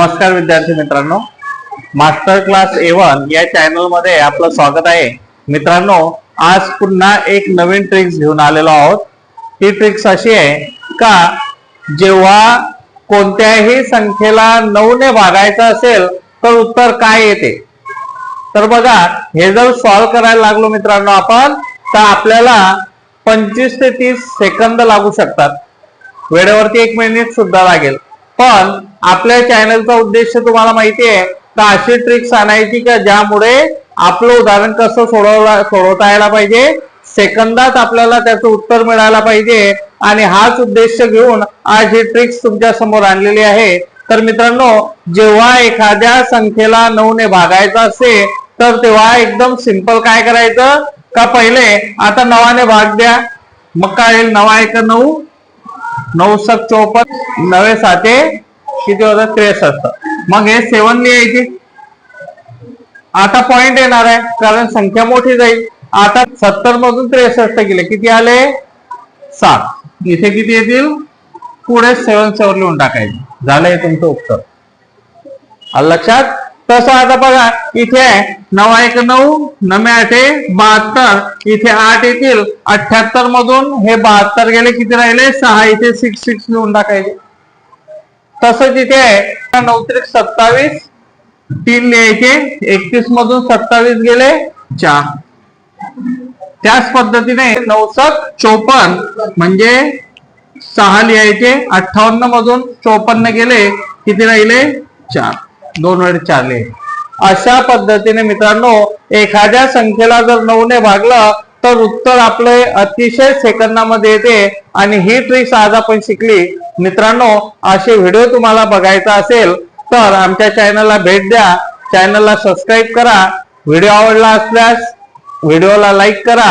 नमस्कार विद्यार्थी मित्रांनो. मास्टर क्लास एवन या चॅनलमध्ये आपलं स्वागत आहे. मित्रांनो आज पुन्हा एक नवीन ट्रिक्स घेऊन आलेलो आहोत. ही ट्रिक्स अशी आहे का जेव्हा कोणत्याही संख्येला नऊने भागायचं असेल तर उत्तर काय येते? तर बघा हे जर सॉल्व्ह करायला लागलो मित्रांनो आपण तर आपल्याला पंचवीस ते तीस सेकंद लागू शकतात. वेळेवरती एक मिनिट सुद्धा लागेल. पण आपल्या चॅनलचा उद्देश तुम्हाला माहिती आहे का अशी ट्रिक्स आणायची का ज्यामुळे आपलं उदाहरण कसं सोडवला सोडवता यायला पाहिजे? सेकंदात आपल्याला त्याचं उत्तर मिळायला पाहिजे. आणि हाच उद्देश घेऊन आज ही ट्रिक्स तुमच्यासमोर आणलेली आहे. तर मित्रांनो जेव्हा एखाद्या संख्येला नऊने भागायचं असेल तर तेव्हा एकदम सिंपल काय करायचं? का पहिले आता नवाने भाग द्या. मग काय येईल नवा एक नऊ नऊ सक चौपन्न नवे साते किती होतात त्रेसष्ट. मग हे सेवन लिहायची आता पॉइंट येणार आहे कारण संख्या मोठी जाईल. आता सत्तर मधून त्रेसष्ट गेले. किती आले? सात. इथे किती येतील? पुढे सेवन सेवन लिहून टाकायचे. झालंय तुमचं उत्तर. आलं लक्षात? तसं आता बघा इथे आहे नऊ एक नऊ नवे आठे बहात्तर. इथे आठ येतील अठ्याहत्तर मधून हे बहात्तर गेले किती राहिले? सहा. इथे सिक्स सिक्स लिहून टाकायचे. तसंच इथे आहे. नऊ त्रिक सत्तावीस तीन लिहायचे एकतीस मधून सत्तावीस गेले चार. त्याच पद्धतीने नऊसक चोपन्न म्हणजे सहा लिहायचे अठ्ठावन्न मधून चोपन्न गेले किती राहिले? चार. दोन वेळ चार लिहे. अशा पद्धतीने मित्रांनो एखाद्या संख्येला जर नऊने भागलं तर उत्तर आपले अतिशय सेकंदामध्ये येते आणि ही ट्रिक्स आज आपण शिकली. मित्रांनो असे व्हिडिओ तुम्हाला बघायचा असेल तर आमच्या चॅनलला भेट द्या. चॅनलला सबस्क्राईब करा. व्हिडिओ आवडला असल्यास व्हिडिओला लाईक करा.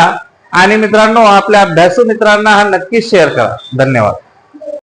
आणि मित्रांनो आपल्या अभ्यासू मित्रांना हा नक्कीच शेअर करा. धन्यवाद.